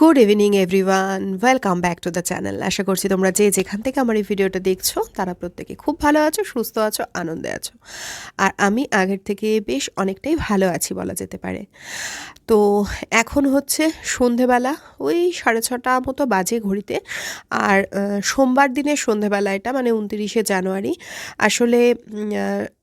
Good evening everyone welcome back to the channel আশা করছি তোমরা যে যেখান থেকে আমার এই ভিডিওটা দেখছ, তারা প্রত্যেকে খুব ভালো আছো, সুস্থ আছো, আনন্দে আছো। আর আমি আগের থেকে বেশ অনেকটাই ভালো আছি বলা যেতে পারে। তো এখন হচ্ছে সন্ধেবেলা, ওই সাড়ে ছটা মতো বাজে ঘড়িতে। আর সোমবার দিনের সন্ধেবেলা, এটা মানে উনতিরিশে জানুয়ারি। আসলে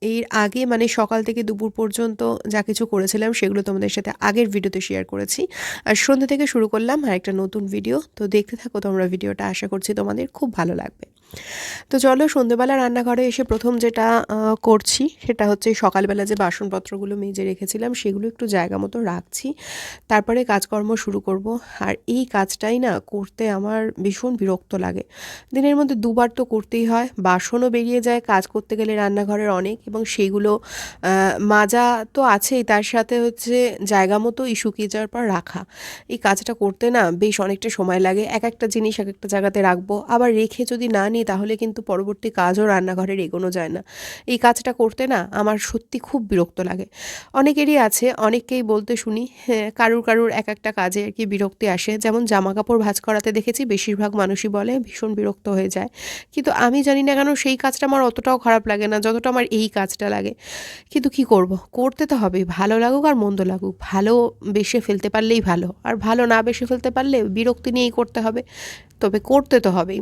এর আগে মানে সকাল থেকে দুপুর পর্যন্ত যা কিছু করেছিলাম সেগুলো তোমাদের সাথে আগের ভিডিওতে শেয়ার করেছি। আর সন্ধ্যে থেকে শুরু করলাম আর একটা নতুন ভিডিও তো দেখতে থাকো তোমরা ভিডিওটা আশা করছি তোমাদের খুব ভালো লাগবে। তো চলো সন্ধ্যেবেলা রান্নাঘরে এসে প্রথম যেটা করছি সেটা হচ্ছে সকালবেলা যে বাসনপত্রগুলো মেজে রেখেছিলাম সেগুলো একটু জায়গা মতো রাখছি। তারপরে কাজকর্ম শুরু করব। আর এই কাজটাই না করতে আমার ভীষণ বিরক্ত লাগে। দিনের মধ্যে দুবার তো করতেই হয়, বাসনও বেরিয়ে যায় কাজ করতে গেলে রান্নাঘরের অনেক এবং সেগুলো মাজা তো আছেই, তার সাথে হচ্ছে জায়গা মতো শুকিয়ে যাওয়ার পর রাখা। এই কাজটা করতে না বেশ অনেকটা সময় লাগে। এক একটা জিনিস এক একটা জায়গাতে রাখব। আবার রেখে যদি না নিই তাহলে কিন্তু পরবর্তী কাজও রান্নাঘরের এগোনো যায় না। এই কাজটা করতে না আমার সত্যি খুব বিরক্ত লাগে। অনেকেরই আছে, অনেককেই বলতে শুনি হ্যাঁ কারুর কারুর এক একটা কাজে আর কি বিরক্তি আসে। যেমন জামা কাপড় ভাঁজ করাতে দেখেছি, বেশিরভাগ মানুষই বলে, ভীষণ বিরক্ত হয়ে যায়। কিন্তু আমি জানি না কেন সেই কাজটা আমার অতটাও খারাপ লাগে না, যতটা আমার এই কাজটা লাগে। কিন্তু কি করব? করতে তো হবে ভালো লাগুক আর মন্দ লাগুক। ভালো বেসে ফেলতে পারলেই ভালো, আর ভালো না বেসে ফেলতে পারলে বিরক্তি নিয়েই করতে হবে। তবে করতে তো হবেই।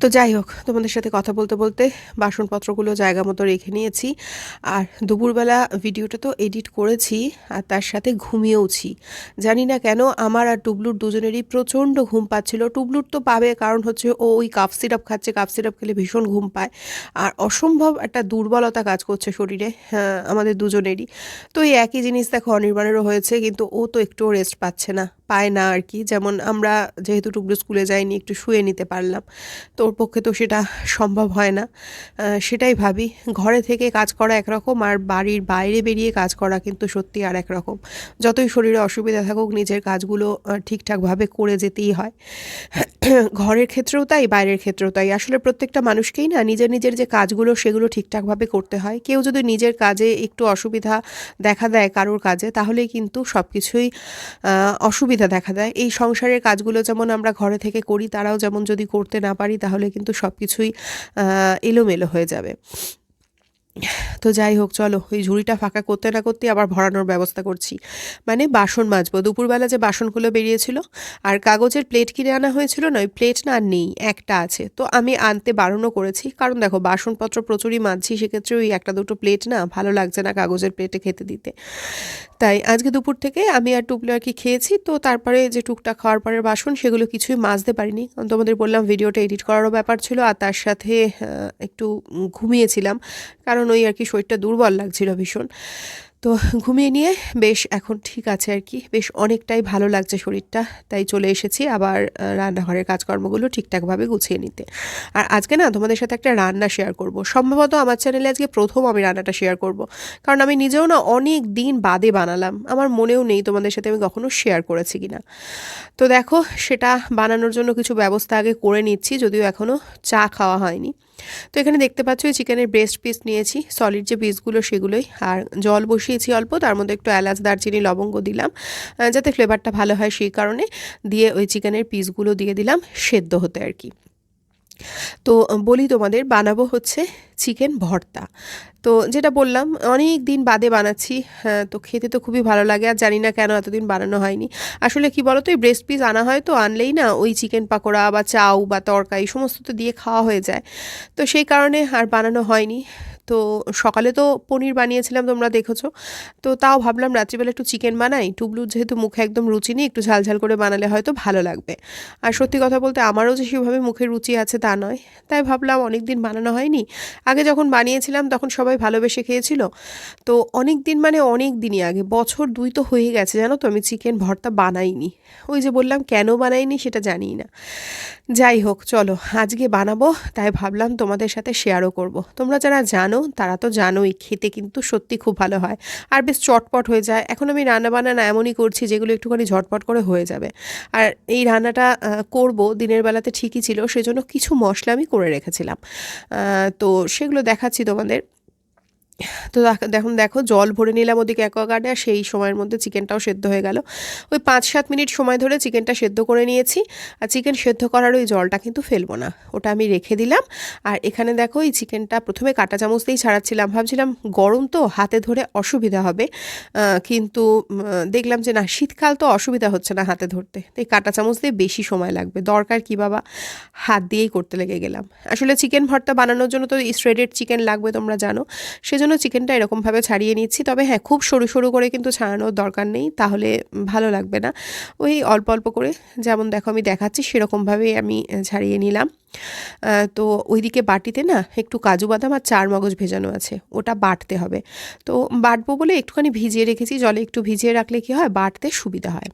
তো যাই হোক তোমাদের সাথে কথা বলতে বলতে বাসনপত্রগুলো জায়গা মতো রেখে নিয়েছি। আর দুপুরবেলা ভিডিওটা তো এডিট করেছি আর তার সাথে ঘুমিয়েওছি। জানি না কেন আমার আর টুবলুর দুজনেরই প্রচণ্ড ঘুম পাচ্ছিল। টুবলুর তো পাবে কারণ হচ্ছে ও ওই কাপ সিরাপ খাচ্ছে কাপ সিরাপ খেলে ভীষণ ঘুম পায়। আর অসম্ভব একটা দুর্বলতা কাজ করছে শরীরে হ্যাঁ, আমাদের দুজনেরই। তো এই একই জিনিস দেখো অনির্বাণেরও হয়েছে কিন্তু ও তো একটুও রেস্ট পাচ্ছে না পায় না আর কি। যেমন আমরা যেহেতু টুকরো স্কুলে যাইনি একটু শুয়ে নিতে পারলাম। তো ওর পক্ষে তো সেটা সম্ভব হয় না। সেটাই ভাবি। ঘরে থেকে কাজ করা একরকম আর বাড়ির বাইরে বেরিয়ে কাজ করা কিন্তু সত্যি আর একরকম। যতই শরীরে অসুবিধা থাকুক, নিজের কাজগুলো ঠিকঠাকভাবে করে যেতেই হয়। ঘরের ক্ষেত্রেও তাই, বাইরের ক্ষেত্রেও তাই। আসলে প্রত্যেকটা মানুষকেই না, নিজের নিজের যে কাজগুলো, সেগুলো ঠিকঠাকভাবে করতে হয়। কেউ যদি নিজের কাজে একটু অসুবিধা দেখা দেয় কারোর কাজে তাহলে কিন্তু সব কিছুই অসুবিধা দেখা দেয়। এই সংসারের কাজগুলো যেমন আমরা ঘরে থেকে করি, তারাও যেমন যদি করতে না পারি, তাহলে কিন্তু সব কিছুই এলোমেলো হয়ে যাবে। তো যাই হোক, চলো ওই ঝুড়িটা ফাঁকা করতে না করতে আবার ভরানোর ব্যবস্থা করছি। মানে বাসন মাজবো। দুপুরবেলা যে বাসনগুলো বেরিয়েছিল আর কাগজের প্লেট কিনে আনা হয়েছিল না, ওই প্লেট না নেই, একটা আছে। তো আমি আনতে বারণও করেছি। কারণ দেখো, বাসনপত্র প্রচুরই মাজছি সেক্ষেত্রে ওই একটা দুটো প্লেট না ভালো লাগছে না কাগজের প্লেটে খেতে দিতে। তাই আজকে দুপুর থেকে আমি আর টুকলো আর কি খেয়েছি, তো তারপরে যে টুকটাক খাওয়ার পরের বাসন, সেগুলো কিছুই মাজতে পারিনি। কারণ তোমাদের বললাম ভিডিওটা এডিট করারও ব্যাপার ছিল, আর তার সাথে একটু ঘুমিয়েছিলাম। কারণ ওই আর কি শরীরটা দুর্বল লাগছিল ভীষণ। তো ঘুমিয়ে নিয়ে বেশ এখন ঠিক আছে আর কি, বেশ অনেকটাই ভালো লাগছে শরীরটা, তাই চলে এসেছি আবার রান্নাঘরের কাজকর্মগুলো ঠিকঠাকভাবে গুছিয়ে নিতে। আর আজকে না তোমাদের সাথে একটা রান্না শেয়ার করব। সম্ভবত আমার চ্যানেলে আজকে প্রথম আমি রান্নাটা শেয়ার করব। কারণ আমি নিজেও না অনেক দিন বাদে বানালাম, আমার মনেও নেই তোমাদের সাথে আমি কখনো শেয়ার করেছি কিনা। তো দেখো, সেটা বানানোর জন্য কিছু ব্যবস্থা আগে করে নিচ্ছি, যদিও এখনও চা খাওয়া হয়নি। তো এখানে দেখতে পাচ্ছ, এই চিকেনের ব্রেস্ট পিস নিয়েছি সলিড যে পিসগুলো সেগুলোই। আর জল বসিয়েছি অল্প, তার মধ্যে একটু এলাচ, দারচিনি, লবঙ্গ দিলাম যাতে ফ্লেভারটা ভালো হয় সেই কারণে দিয়ে ওই চিকেনের পিসগুলো দিয়ে দিলাম, সেদ্ধ হতে আর কি। তো বলি তোমাদের বানাবো হচ্ছে চিকেন ভর্তা। তো যেটা বললাম অনেক দিন বাদে বানাচ্ছি হ্যাঁ, তো খেতে তো খুবই ভালো লাগে আর জানি না কেন এতদিন বানানো হয়নি। আসলে কি বলো তো এই ব্রেস্ট পিস আনা হয় তো আনলেই না ওই চিকেন পাকোড়া বা চাউ বা তরকা এই সমস্ত তো দিয়ে খাওয়া হয়ে যায়। তো সেই কারণে আর বানানো হয়নি। তো সকালে তো পনির বানিয়েছিলাম, তোমরা দেখেছ। তো তাও ভাবলাম রাত্রিবেলা একটু চিকেন বানাই। টুবলুর যেহেতু মুখে একদম রুচি নেই, একটু ঝালঝাল করে বানালে হয়তো ভালো লাগবে। আর সত্যি কথা বলতে আমারও যে সেভাবে মুখে রুচি আছে তা নয়। তাই ভাবলাম অনেক দিন বানানো হয়নি। আগে যখন বানিয়েছিলাম তখন সবাই ভালোবেসে খেয়েছিল। তো অনেক দিন মানে অনেক দিনই আগে, বছর দুই তো হয়ে গেছে জানো তো, আমি চিকেন ভর্তা বানাইনি। ওই যে বললাম কেন বানাইনি সেটা জানি না। যাই হোক, চলো আজকে বানাবো, তাই ভাবলাম তোমাদের সাথে শেয়ারও করব। তোমরা যারা জানো তারা তো জানোই, খেতে কিন্তু সত্যি খুব ভালো হয়। আর বেশ চটপট হয়ে যায়। এখন আমি রান্নাবান্না এমনই করছি, যেগুলো একটুখানি ঝটপট করে হয়ে যাবে। আর এই রান্নাটা করব, দিনের বেলাতে ঠিকই ছিল, সেজন্য কিছু মশলা আমি করে রেখেছিলাম। তো সেগুলো দেখাচ্ছি তোমাদের। তো দেখুন, দেখো, জল ভরে নিলাম ওদিকে অ্যাকোয়াগার্ডে, আর সেই সময়ের মধ্যে চিকেনটাও সেদ্ধ হয়ে গেল। ওই পাঁচ সাত মিনিট সময় ধরে চিকেনটা সেদ্ধ করে নিয়েছি, আর চিকেন সেদ্ধ করার ওই জলটা কিন্তু ফেলব না। ওটা আমি রেখে দিলাম, আর এখানে দেখো, এই চিকেনটা প্রথমে কাঁটা চামচ দিয়েই ছাড়াচ্ছিলাম। ভাবছিলাম, গরম তো, হাতে ধরে অসুবিধা হবে। কিন্তু দেখলাম যে না, শীতকাল তো অসুবিধা হচ্ছে না হাতে ধরতে। তাই কাঁটা চামচ দিয়ে বেশি সময় লাগবে। দরকার কি বাবা? হাত দিয়েই করতে লেগে গেলাম। আসলে চিকেন ভর্তা বানানোর জন্য তো শ্রেডেড চিকেন লাগবে তোমরা জানো। সেজন্য চিকেনটা এরকমভাবে ছাড়িয়ে নিচ্ছি। তবে হ্যাঁ খুব সরু সরু করে কিন্তু ছাড়ানোর দরকার নেই, তাহলে ভালো লাগবে না। ওই অল্প অল্প করে যেমন দেখো আমি দেখাচ্ছি, সেরকমভাবেই আমি ছাড়িয়ে নিলাম। তো ওইদিকে বাটিতে না একটু কাজু বাদাম আর চার মগজ ভেজানো আছে, ওটা বাটতে হবে। তো বাটবো বলে একটুখানি ভিজিয়ে রেখেছি, জলে একটু ভিজিয়ে রাখলে কি হয়, বাটতে সুবিধা হয়।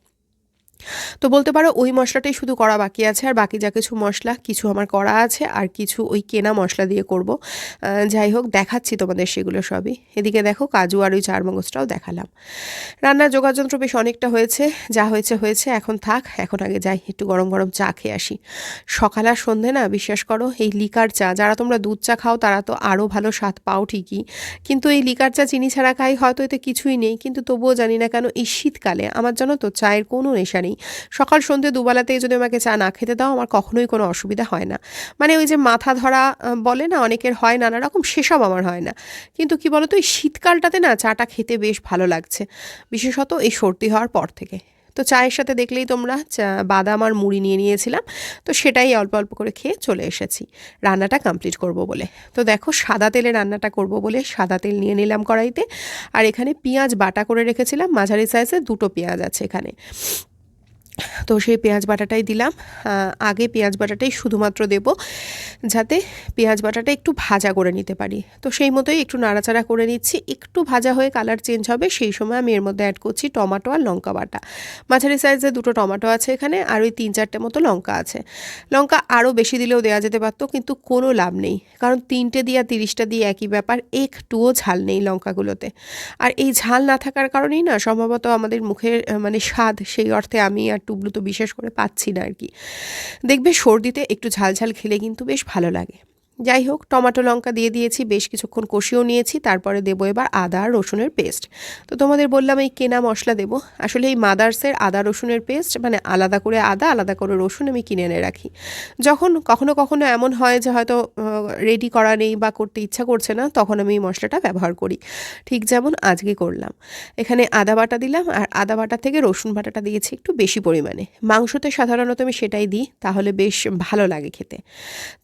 তো বলতে পারো ওই মশলাটাই শুধু করা বাকি আছে, আর বাকি যা কিছু মশলা, কিছু আমার করা আছে, আর কিছু ওই কেনা মশলা দিয়ে করব। যাই হোক, দেখাচ্ছি তোমাদের সেগুলো সবই। এদিকে দেখো, কাজু আর ওই চার মগজটাও দেখালাম। রান্নার যোগাযন্ত্র বেশ অনেকটা হয়েছে, যা হয়েছে হয়েছে, এখন থাক, এখন আগে যাই, একটু গরম গরম চা খেয়ে আসি। সকাল আর সন্ধে না, বিশ্বাস করো, এই লিকার চা, যারা তোমরা দুধ চা খাও, তারা তো আরও ভালো স্বাদ পাও ঠিকই। কিন্তু এই লিকার চা চিনি ছাড়া খাই, হয়তো এতে কিছুই নেই, কিন্তু তবুও জানি না কেন, এই শীতকালে, আমার জানো তো, চায়ের কোনো নেশা নেই। সকাল সন্ধে দুবেলাতেই যদি আমাকে চা না খেতে দাও, আমার কখনোই কোনো অসুবিধা হয় না। মানে ওই যে মাথা ধরা বলে না, অনেকের হয় নানা রকম, সেসব আমার হয় না। কিন্তু কি বলতো, এই শীতকালটাতে না চাটা খেতে বেশ ভালো লাগছে। বিশেষত এই সর্দি হওয়ার পর থেকে। তো চায়ের সাথে দেখলেই তোমরা, চা, বাদাম আর মুড়ি নিয়ে নিয়েছিলাম। তো সেটাই অল্প অল্প করে খেয়ে চলে এসেছি। রান্নাটা কমপ্লিট করব বলে। তো দেখো, সাদা তেলে রান্নাটা করব বলে সাদা তেল নিয়ে নিলাম কড়াইতে। আর এখানে পেঁয়াজ বাটা করে রেখেছিলাম। মাঝারি সাইজে দুটো পেঁয়াজ আছে এখানে। তো সেই পেঁয়াজ বাটাটাই দিলাম। আগে পেঁয়াজ বাটাটাই শুধুমাত্র দেব, যাতে পেঁয়াজ বাটাটা একটু ভাজা করে নিতে পারি। তো সেই মতোই একটু নাড়াচাড়া করে নিচ্ছি। একটু ভাজা হয়ে কালার চেঞ্জ হবে, সেই সময় আমি এর মধ্যে অ্যাড করছি টমাটো আর লঙ্কা বাটা। মাঝারি সাইজে দুটো টমেটো আছে এখানে, আর ওই তিন চারটে মতো লঙ্কা আছে। লঙ্কা আরও বেশি দিলেও দেওয়া যেতে পারতো, কিন্তু কোনো লাভ নেই। কারণ তিনটে দিয়ে আর তিরিশটা দিয়ে একই ব্যাপার, একটুও ঝাল নেই লঙ্কাগুলোতে। আর এই ঝাল না থাকার কারণেই না, সম্ভবত আমাদের মুখের মানে স্বাদ সেই অর্থে আমি আর টুবলু তো বিশেষ করে পাচ্ছি না আর কি। দেখবে সর্দিতে একটু ঝালঝাল ঝাল খেলে কিন্তু বেশ ভালো লাগে। যাই হোক টমেটো, লঙ্কা দিয়ে দিয়েছি, বেশ কিছুক্ষণ কষিয়েও নিয়েছি, তারপরে দেবো এবার আদা আর রসুনের পেস্ট। তো তোমাদের বললাম এই কেনা মশলা দেবো। আসলে এই মাদার্সের আদা রসুনের পেস্ট মানে আলাদা করে আদা, আলাদা করে রসুন আমি কিনে এনে রাখি। যখন কখনো কখনো এমন হয় যে হয়তো রেডি করা নেই বা করতে ইচ্ছা করছে না, তখন আমি এই মশলাটা ব্যবহার করি। ঠিক যেমন আজকে করলাম। এখানে আদা বাটা দিলাম, আর আদা বাটা থেকে রসুন বাটাটা দিয়েছি একটু বেশি পরিমাণে। মাংসতে সাধারণত আমি সেটাই দিই, তাহলে বেশ ভালো লাগে খেতে।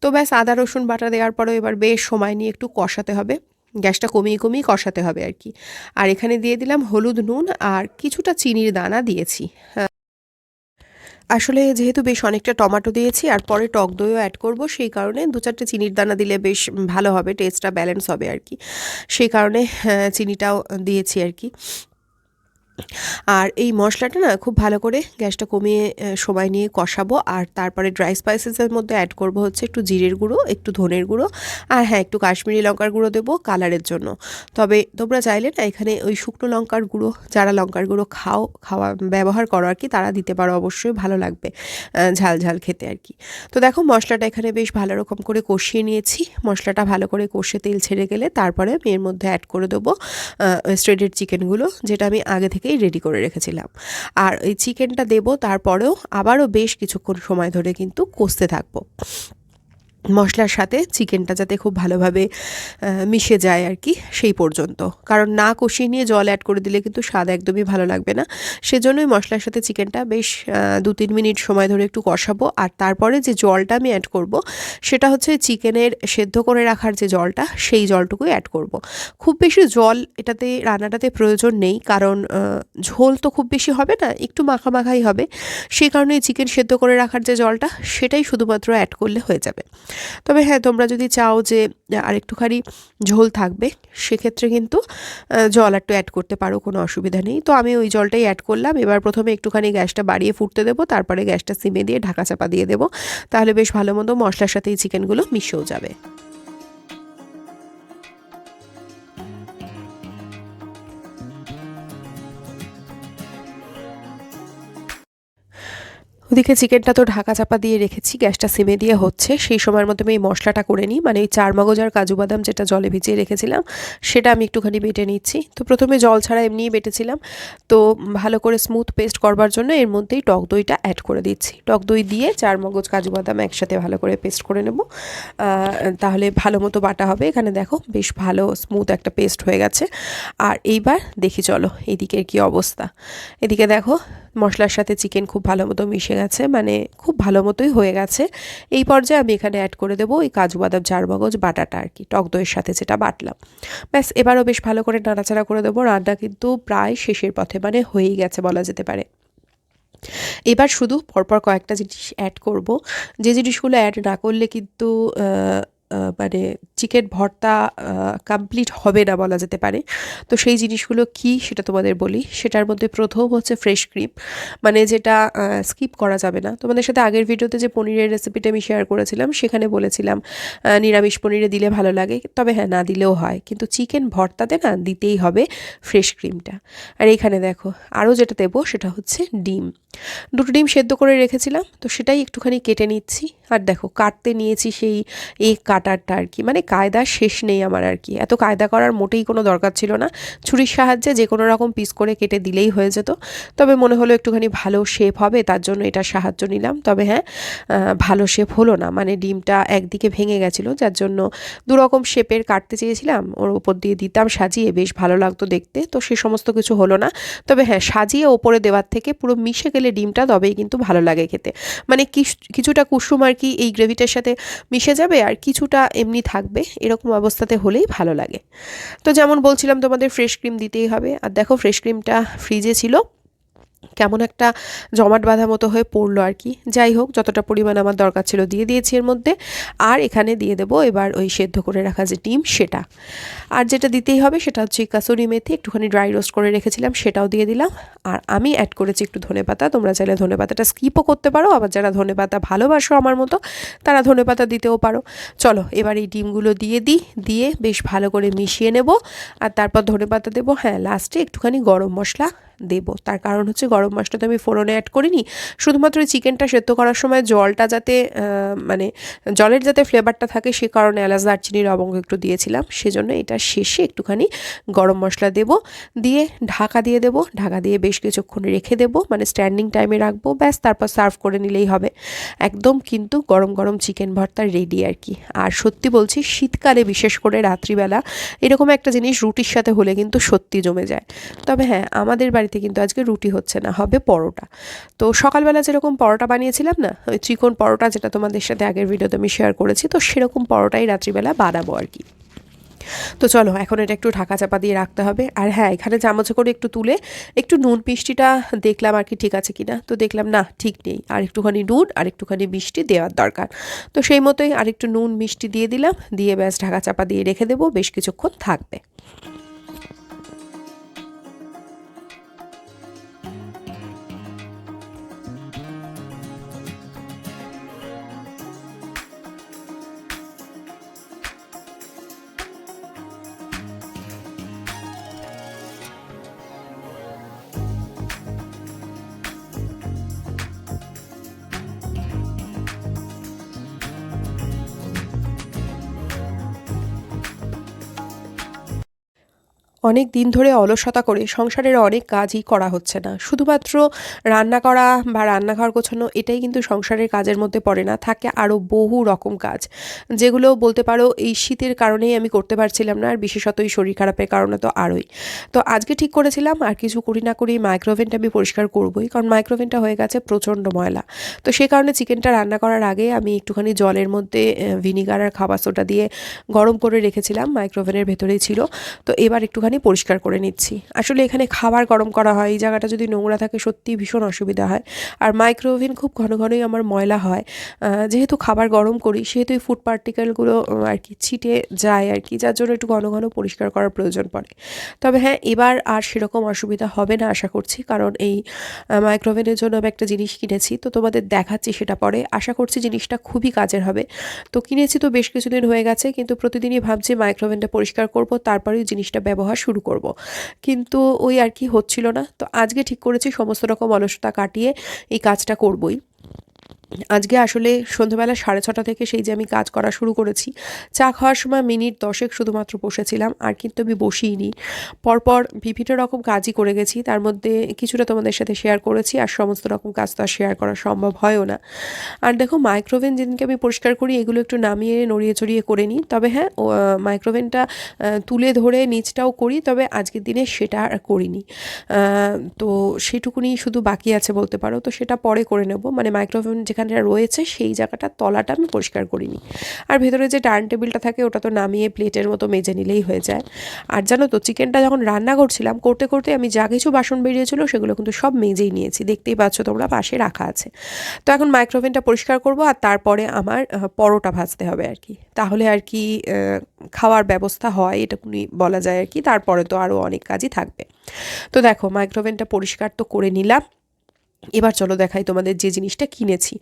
তো ব্যাস, আদা, রসুন বাটা দেওয়ার পরেও এবার বেশ সময় নিয়ে একটু কষাতে হবে। গ্যাসটা কমিয়ে কমিয়ে কষাতে হবে আর কি। আর এখানে দিয়ে দিলাম হলুদ নুন আর কিছুটা চিনির দানা দিয়েছি। হ্যাঁ। আসলে যেহেতু বেশ অনেকটা টমেটো দিয়েছি আর পরে টক দইও অ্যাড করব সেই কারণে দু চারটে চিনির দানা দিলে বেশ ভালো হবে টেস্টটা ব্যালেন্স হবে আর কি। সেই কারণে হ্যাঁ, চিনিটাও দিয়েছি আর কি। আর এই মশলাটা না খুব ভালো করে গ্যাসটা কমিয়ে সময় নিয়ে কষাবো। আর তারপরে ড্রাই স্পাইসেসের মধ্যে অ্যাড করব হচ্ছে একটু জিরের গুঁড়ো, একটু ধনের গুঁড়ো, আর হ্যাঁ একটু কাশ্মীরি লঙ্কার গুঁড়ো দেবো কালারের জন্য। তবে তোমরা চাইলে না এখানে ওই শুকনো লঙ্কার গুঁড়ো, যারা লঙ্কার গুঁড়ো খাও, খাওয়া, ব্যবহার করো আর কি, তারা দিতে পারো অবশ্যই, ভালো লাগবে ঝাল ঝাল খেতে আর কি। তো দেখো মশলাটা এখানে বেশ ভালো রকম করে কষিয়ে নিয়েছি। মশলাটা ভালো করে কষে তেল ছেড়ে গেলে তারপরে আমি এর মধ্যে অ্যাড করে দেবো স্ট্রেডেড চিকেনগুলো যেটা আমি আগে থেকেই রেডি করে রেখেছিলাম। আর ওই চিকেনটা দেবো, তারপরেও আবারও বেশ কিছুক্ষণ সময় ধরে কিন্তু কষতে থাকব। মশলার সাথে চিকেনটা যাতে খুব ভালোভাবে মিশে যায় আর কি, সেই পর্যন্ত। কারণ না কষিয়ে নিয়ে জল অ্যাড করে দিলে কিন্তু স্বাদ একদমই ভালো লাগবে না। সেজন্যই মশলার সাথে চিকেনটা বেশ দু তিন মিনিট সময় ধরে একটু কষাবো। আর তারপরে যে জলটা আমি অ্যাড করব, সেটা হচ্ছে চিকেনের সেদ্ধ করে রাখার যে জলটা, সেই জলটুকুই অ্যাড করব। খুব বেশি জল এটাতে, রান্নাটাতে প্রয়োজন নেই। কারণ ঝোল তো খুব বেশি হবে না, একটু মাখা মাখাই হবে। সেই কারণে চিকেন সেদ্ধ করে রাখার যে জলটা, সেটাই শুধুমাত্র অ্যাড করলে হয়ে যাবে। তবে হ্যাঁ তোমরা যদি চাও যে আর একটুখানি ঝোল থাকবে, সেক্ষেত্রে কিন্তু জল একটু অ্যাড করতে পারো, কোনো অসুবিধা নেই। তো আমি ওই জলটাই অ্যাড করলাম। এবার প্রথমে একটুখানি গ্যাসটা বাড়িয়ে ফুটতে দেবো, তারপরে গ্যাসটা সিমে দিয়ে ঢাকা চাপা দিয়ে দেবো। তাহলে বেশ ভালো মতো মশলার সাথে এই চিকেনগুলো মিশেও যাবে। ওদিকে চিকেনটা তো ঢাকা চাপা দিয়ে রেখেছি, গ্যাসটা সিমে দিয়ে হচ্ছে। সেই সময়ের মধ্যে আমি এই মশলাটা করে নিই। মানে ওই চার মগজ আর কাজু বাদাম যেটা জলে ভিজিয়ে রেখেছিলাম, সেটা আমি একটুখানি বেটে নিচ্ছি। তো প্রথমে জল ছাড়া এমনিই বেটেছিলাম। তো ভালো করে স্মুথ পেস্ট করবার জন্য এর মধ্যেই টক দইটা অ্যাড করে দিচ্ছি। টক দই দিয়ে চার মগজ কাজু বাদাম একসাথে ভালো করে পেস্ট করে নেব। তাহলে ভালো মতো বাটা হবে। এখানে দেখো বেশ ভালো স্মুথ একটা পেস্ট হয়ে গেছে। আর এইবার দেখি চলো এদিকের কি অবস্থা। এদিকে দেখো মশলার সাথে চিকেন খুব ভালো মতো মিশে গেছে মানে খুব ভালো মতোই হয়ে গেছে। এই পর্যায়ে আমি এখানে অ্যাড করে দেবো ওই কাজু বাদাম চার মগজ বাটাটা আর কি, টক দইয়ের সাথে যেটা বাটলাম। ব্যাস, এবারও বেশ ভালো করে নাড়াচাড়া করে দেবো। রান্না কিন্তু প্রায় শেষের পথে মানে হয়েই গেছে বলা যেতে পারে। এবার শুধু পরপর কয়েকটা জিনিস অ্যাড করব। যে জিনিসগুলো অ্যাড না করলে কিন্তু মানে চিকেন ভর্তা কমপ্লিট হবে না বলা যেতে পারে। তো সেই জিনিসগুলো কি সেটা তোমাদের বলি। সেটার মধ্যে প্রথম হচ্ছে ফ্রেশ ক্রিম মানে যেটা স্কিপ করা যাবে না। তোমাদের সাথে আগের ভিডিওতে যে পনিরের রেসিপিটা আমি শেয়ার করেছিলাম, সেখানে বলেছিলাম নিরামিষ পনিরে দিলে ভালো লাগে, তবে হ্যাঁ না দিলেও হয়। কিন্তু চিকেন ভর্তাতে না দিতেই হবে ফ্রেশ ক্রিমটা আর এইখানে দেখো আরও যেটা দেবো সেটা হচ্ছে ডিম। দুটো ডিম সেদ্ধ করে রেখেছিলাম, তো সেটাই একটুখানি কেটে নিচ্ছি। আর দেখো, কাটতে নিয়েছি সেই এই কাটারটা আর কি। মানে কায়দা শেষ নেই আমার আর কি। এত কায়দা করার মোটেই কোনো দরকার ছিল না। ছুরির সাহায্যে যে কোনো রকম পিস করে কেটে দিলেই হয়ে যেত। তবে মনে হলো একটুখানি ভালো শেপ হবে, তার জন্য এটা সাহায্য নিলাম। তবে হ্যাঁ ভালো শেপ হলো না। মানে ডিমটা একদিকে ভেঙে গেছিল, যার জন্য দুরকম শেপের কাটতে চেয়েছিলাম। ওর ওপর দিয়ে দিতাম, সাজিয়ে বেশ ভালো লাগতো দেখতে। তো সে সমস্ত কিছু হলো না। তবে হ্যাঁ সাজিয়ে ওপরে দেওয়ার থেকে পুরো মিশে গেলে ডিমটা তবেই কিন্তু ভালো লাগে খেতে। মানে কিছুটা কুসুম আর কি এই গ্রেভিটার সাথে মিশে যাবে। আর কিছুটা এমনি থাকবে, এরকম অবস্থাতে হলেই ভালো লাগে। তো যেমন বলছিলাম, তোমাদের ফ্রেশ ক্রিম দিতেই হবে। আর দেখো ফ্রেশ ক্রিমটা ফ্রিজে ছিল। কেমন একটা জমাট বাঁধা মতো হয়ে পড়ল আর কি। যাই হোক, যতটা পরিমাণ আমার দরকার ছিল দিয়ে দিয়েছি এর মধ্যে। আর এখানে দিয়ে দেবো এবার ওই সেদ্ধ করে রাখা যে ডিম, সেটা। আর যেটা দিতেই হবে সেটা হচ্ছে কাসুরি মেথি, একটুখানি ড্রাই রোস্ট করে রেখেছিলাম, সেটাও দিয়ে দিলাম। আর আমি অ্যাড করেছি একটু ধনে পাতা, তোমরা চাইলে ধনে পাতাটা স্কিপও করতে পারো, আবার যারা ধনে পাতা ভালোবাসো আমার মতো, তারা ধনে পাতা দিতেও পারো। চলো, এবার এই ডিমগুলো দিয়ে দিই, দিয়ে বেশ ভালো করে মিশিয়ে নেব। আর তারপর ধনে পাতা দেবো হ্যাঁ লাস্টে একটুখানি গরম মশলা দেব। তার কারণ হচ্ছে গরম মশলা তো আমি ফোড়নে অ্যাড করিনি। শুধুমাত্র চিকেনটা সেদ্ধ করার সময় জলটা যাতে মানে জলের যাতে ফ্লেভারটা থাকে সে কারণে এলাচ দারচিনি লবঙ্গ একটু দিয়েছিলাম। সেজন্য এটা শেষে একটুখানি গরম মশলা দেব। দিয়ে ঢাকা দিয়ে দেব। ঢাকা দিয়ে বেশ কিছুক্ষণ রেখে দেব। মানে স্ট্যান্ডিং টাইমে রাখব। ব্যাস, তারপর সার্ভ করে নিলেই হবে। একদম কিন্তু গরম গরম চিকেন ভর্তা রেডি আর কি। আর সত্যি বলছি, শীতকালে বিশেষ করে রাত্রিবেলা এরকম একটা জিনিস রুটির সাথে হলে কিন্তু সত্যি জমে যায়। তবে হ্যাঁ আমাদের বাড়ি বাড়িতে কিন্তু আজকে রুটি হচ্ছে না, হবে পরোটা। তো সকালবেলা যেরকম পরোটা বানিয়েছিলাম না, ওই চিকন পরোটা যেটা তোমাদের সাথে আগের ভিডিওতে আমি শেয়ার করেছি, তো সেরকম পরোটাই রাত্রিবেলা বানাবো আর কি। তো চলো, এখন এটা একটু ঢাকা চাপা দিয়ে রাখতে হবে। আর হ্যাঁ এখানে চামচে করে একটু তুলে একটু নুন মিষ্টিটা দেখলাম আর কি ঠিক আছে কি না তো দেখলাম, না, ঠিক নেই। আর একটুখানি নুন আর একটুখানি মিষ্টি দেওয়ার দরকার। তো সেই মতোই আর একটু নুন মিষ্টি দিয়ে দিলাম, দিয়ে ব্যাস ঢাকা চাপা দিয়ে রেখে দেবো, বেশ কিছুক্ষণ থাকবে। অনেক দিন ধরে অলসতা করে সংসারের অনেক কাজই করা হচ্ছে না। শুধুমাত্র রান্না করা বা রান্নাঘর গোছানো, এটাই কিন্তু সংসারের কাজের মধ্যে পড়ে না। থাকে আরও বহু রকম কাজ, যেগুলো বলতে পারো এই শীতের কারণেই আমি করতে পারছিলাম না, আর বিশেষত এই শরীর খারাপের কারণে তো আরোই। তো আজকে ঠিক করেছিলাম, আর কিছু করি না করি মাইক্রোভেনটা আমি পরিষ্কার করবই, কারণ মাইক্রোভেনটা হয়ে গেছে প্রচণ্ড ময়লা। তো সে কারণে চিকেনটা রান্না করার আগে আমি একটুখানি জলের মধ্যে ভিনিগার আর খাবার সোটা দিয়ে গরম করে রেখেছিলাম মাইক্রোভেনের ভেতরেই ছিল। তো এবার একটুখানি একটুখানি পরিষ্কার করে নিচ্ছি। আসলে এখানে খাবার গরম করা হয়, এই জায়গাটা যদি নোংরা থাকে সত্যি ভীষণ অসুবিধা হয়। আর মাইক্রোওভেন খুব ঘন ঘনই আমার ময়লা হয়। যেহেতু খাবার গরম করি, সেহেতু এই ফুড পার্টিকেলগুলো আর কি ছিটে যায় আর কি, যার জন্য একটু ঘন ঘন পরিষ্কার করার প্রয়োজন পড়ে। তবে হ্যাঁ এবার আর সেরকম অসুবিধা হবে না আশা করছি, কারণ এই মাইক্রোওভেনের জন্য আমি একটা জিনিস কিনেছি, তো তোমাদের দেখাচ্ছি সেটা পরে। আশা করছি জিনিসটা খুবই কাজের হবে। তো কিনেছি তো বেশ কিছুদিন হয়ে গেছে, কিন্তু প্রতিদিনই ভাবছি মাইক্রোওভেনটা পরিষ্কার করব, তারপরেই জিনিসটা ব্যবহার শুরু করব। কিন্তু ওই আর কি হচ্ছিল না তো আজকে ঠিক করেছি, সমস্ত রকম অলসতা কাটিয়ে এই কাজটা করবই আজকে আসলে সন্ধ্যাবেলা সাড়ে ছটা থেকে সেই যে আমি কাজ করা শুরু করেছি, চা খাওয়ার সময় মিনিট দশেক শুধুমাত্র বসেছিলাম, আর কিন্তু আমি বসিনি পরপর বিভিন্ন রকম কাজই করে গেছি, তার মধ্যে কিছুটা তোমাদের সাথে শেয়ার করেছি, আর সমস্ত রকম কাজ তো আর শেয়ার করা সম্ভব হয়ও না। আর দেখো মাইক্রোওভেন যেদিনকে আমি পরিষ্কার করি, এগুলো একটু নামিয়ে নড়িয়ে চড়িয়ে করে নিই, তবে হ্যাঁ মাইক্রোওভেনটা তুলে ধরে নিচটাও করি, তবে আজকের দিনে সেটা আর করিনি। তো সেটুকুনি শুধু বাকি আছে বলতে পারো, তো সেটা পরে করে নেব। মানে মাইক্রোওভেন যেখানে রয়েছে সেই জায়গাটার তলাটা আমি পরিষ্কার করিনি। আর ভেতরে যে টার্ন টেবিলটা থাকে ওটা তো নামিয়ে প্লেটের মতো মেজে নিলেই হয়ে যায়। আর জানো তো, চিকেনটা যখন রান্না করছিলাম, করতে করতে আমি যা কিছু বাসন বেরিয়েছিল সেগুলো কিন্তু সব মেজেই নিয়েছি। দেখতেই পাচ্ছ তোমরা, পাশে রাখা আছে। তো এখন মাইক্রোওভেনটা পরিষ্কার করব আর তারপরে আমার পরোটা ভাজতে হবে আর কি। তাহলে আর কি খাওয়ার ব্যবস্থা হয়, এটুকুনি বলা যায় আর কি। তারপরে তো আরও অনেক কাজই থাকবে। তো দেখো মাইক্রোওভেনটা পরিষ্কার তো করে নিলাম। এবার চলো দেখাই তোমাদের যে জিনিসটা কিনেছি।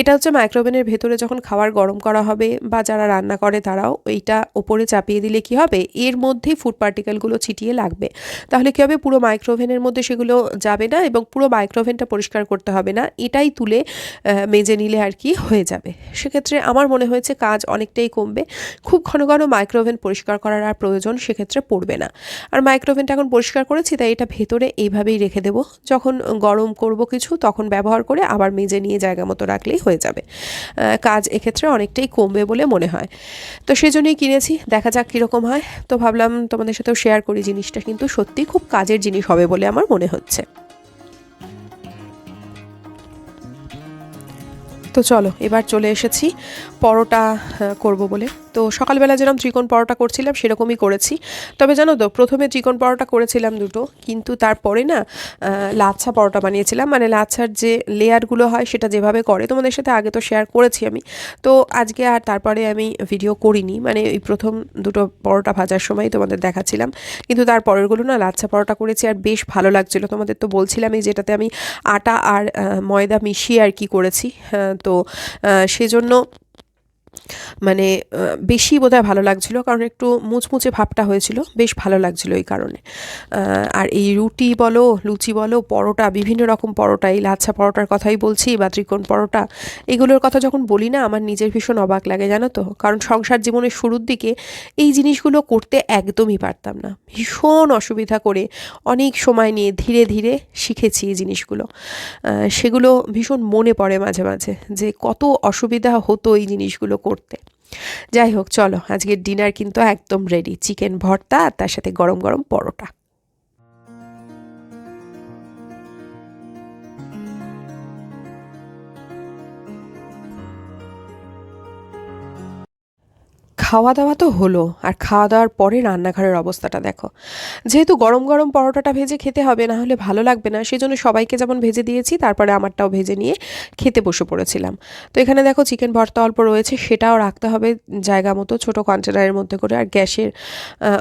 এটা হচ্ছে মাইক্রোওভেনের ভেতরে যখন খাবার গরম করা হবে বা যারা রান্না করে তারাও এইটা ওপরে চাপিয়ে দিলে কি হবে? এর মধ্যেই ফুড পার্টিকেলগুলো ছিটিয়ে লাগবে। তাহলে কী হবে? পুরো মাইক্রোওভেনের মধ্যে সেগুলো যাবে না এবং পুরো মাইক্রোওভেনটা পরিষ্কার করতে হবে না। এটাই তুলে মেজে নিলে আর কি হয়ে যাবে। সেক্ষেত্রে আমার মনে হয়েছে কাজ অনেকটাই কমবে। খুব ঘন ঘন মাইক্রোওভেন পরিষ্কার করার আর প্রয়োজন সেক্ষেত্রে পড়বে না। আর মাইক্রোওভেনটা এখন পরিষ্কার করেছি, তাই এটা ভেতরে এইভাবেই রেখে দেবো। যখন গরম করব কিছু কিছু, তখন ব্যবহার করে আবার মেজে নিয়ে জায়গা মতো রাখলেই হয়ে যাবে। কাজ এক্ষেত্রে অনেকটাই কমবে বলে মনে হয়। তো সেই জন্যই কিনেছি, দেখা যাক কীরকম হয়। তো ভাবলাম তোমাদের সাথেও শেয়ার করি জিনিসটা, কিন্তু সত্যি খুব কাজের জিনিস হবে বলে আমার মনে হচ্ছে। তো চলো, এবার চলে এসেছি। পরোটা করব বলে। তো সকালবেলা যেরকম ত্রিকোণ পরোটা করছিলাম, সেরকমই করেছি। তবে জানো তো, প্রথমে ত্রিকোণ পরোটা করেছিলাম দুটো, কিন্তু তারপরে না লাচ্ছা পরোটা বানিয়েছিলাম। মানে লাচ্ছার যে লেয়ারগুলো হয়, সেটা যেভাবে করে, তোমাদের সাথে আগে তো শেয়ার করেছি আমি। তো আজকে আর তারপরে আমি ভিডিও করিনি। মানে এই প্রথম দুটো পরোটা ভাজার সময় তোমাদের দেখাচ্ছিলাম। কিন্তু তার পরেরগুলো না, লাচ্ছা পরোটা করেছি আর বেশ ভালো লাগছিল। তোমাদের তো বলছিলামই যেটাতে আমি আটা আর ময়দা মিশিয়ে আর কি করেছি। তো সেজন্য মানে বেশি বোধহয় ভালো লাগছিল কারণ একটু মুচমুচে ভাবটা হয়েছিল। বেশ ভালো লাগছিল এই কারণে। আর এই রুটি বলো, লুচি বলো, পরোটা, বিভিন্ন রকম পরোটা, এই লাচ্ছা পরোটার কথাই বলছি, বা ত্রিকোণ পরোটা, এগুলোর কথা যখন বলি না, আমার নিজের ভীষণ অবাক লাগে, জানো তো? কারণ সংসার জীবনের শুরুর দিকে এই জিনিসগুলো করতে একদমই পারতাম না। ভীষণ অসুবিধা করে অনেক সময় নিয়ে ধীরে ধীরে শিখেছি এই জিনিসগুলো। সেগুলো ভীষণ মনে পড়ে মাঝে মাঝে যে কত অসুবিধা হতো এই জিনিসগুলো করতে। যাই হোক, চলো, আজকের ডিনার কিন্তু একদম রেডি চিকেন ভর্তা আর তার সাথে গরম গরম পরোটা। খাওয়া দাওয়া তো হলো, আর খাওয়া দাওয়ার পরে রান্নাঘরের অবস্থাটা দেখো। যেহেতু গরম গরম পরোটাটা ভেজে খেতে হবে, না হলে ভালো লাগবে না সেই জন্য সবাইকে যেমন ভেজে দিয়েছি, তারপরে আমারটাও ভেজে নিয়ে খেতে বসে পড়েছিলাম। তো এখানে দেখো চিকেন ভর্তা অল্প রয়েছে, সেটাও রাখতে হবে জায়গা মতো, ছোটো কন্টেনারের মধ্যে করে। আর গ্যাসের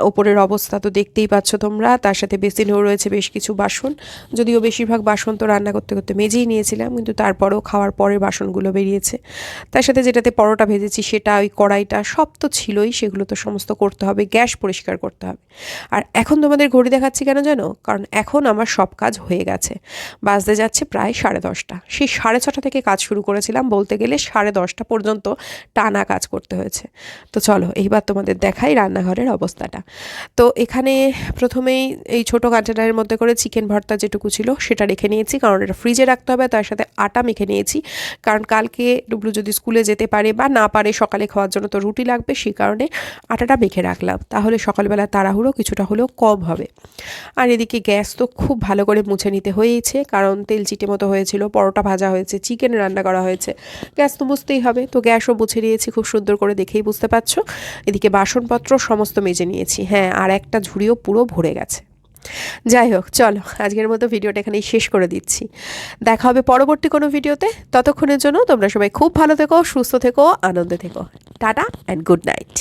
ওপরের অবস্থা তো দেখতেই পাচ্ছ তোমরা, তার সাথে বেসিনেও রয়েছে বেশ কিছু বাসন। যদিও বেশিরভাগ বাসন তো রান্না করতে করতে মেজেই নিয়েছিলাম, কিন্তু তারপরেও খাওয়ার পরে বাসনগুলো বেরিয়েছে। তার সাথে যেটাতে পরোটা ভেজেছি, সেটা ওই কড়াইটা, সব তো ছিলই, সেগুলো তো সমস্ত করতে হবে, গ্যাস পরিষ্কার করতে হবে। আর এখন তোমাদের ঘড়ি দেখাচ্ছি কেন জানো? কারণ এখন আমার সব কাজ হয়ে গেছে। বাজতে যাচ্ছে প্রায় সাড়ে দশটা। সেই সাড়ে ছটা থেকে কাজ শুরু করেছিলাম বলতে গেলে সাড়ে দশটা পর্যন্ত টানা কাজ করতে হয়েছে। তো চলো, এইবার তোমাদের দেখাই রান্নাঘরের অবস্থাটা। তো এখানে প্রথমেই এই ছোটো কন্টেনারের মধ্যে করে চিকেন ভর্তা যেটুকু ছিল সেটা রেখে নিয়েছি, কারণ এটা ফ্রিজে রাখতে হবে, তার সাথে আটা মেখে নিয়েছি। কারণ কালকে ডুবলু যদি স্কুলে যেতে পারে বা না পারে সকালে খাওয়ার জন্য তো রুটি লাগবে সেই কারণে আটাটা মেখে রাখলাম। তাহলে সকালবেলা তাড়াহুড়ো কিছুটা হলেও কম হবে। আর এদিকে গ্যাস তো খুব ভালো করে মুছে নিতে হয়েছে কারণ তেল চিটে মতো হয়েছিল, পরোটা ভাজা হয়েছে, চিকেন রান্না করা হয়েছে। গ্যাস তো মুছতেই হবে। তো গ্যাসও মুছে নিয়েছি, খুব সুন্দর করে দেখেই বুঝতে পারছ। এদিকে বাসনপত্র সমস্ত মেজে নিয়েছি। হ্যাঁ আর একটা ঝুড়িও পুরো ভরে গেছে। যাই হোক, চলো, আজকের মতো ভিডিওটা এখানেই শেষ করে দিচ্ছি। দেখা হবে পরবর্তী কোনো ভিডিওতে। ততক্ষণের জন্য তোমরা সবাই খুব ভালো থেকো, সুস্থ থেকো, আনন্দে থেকো। Tata and good night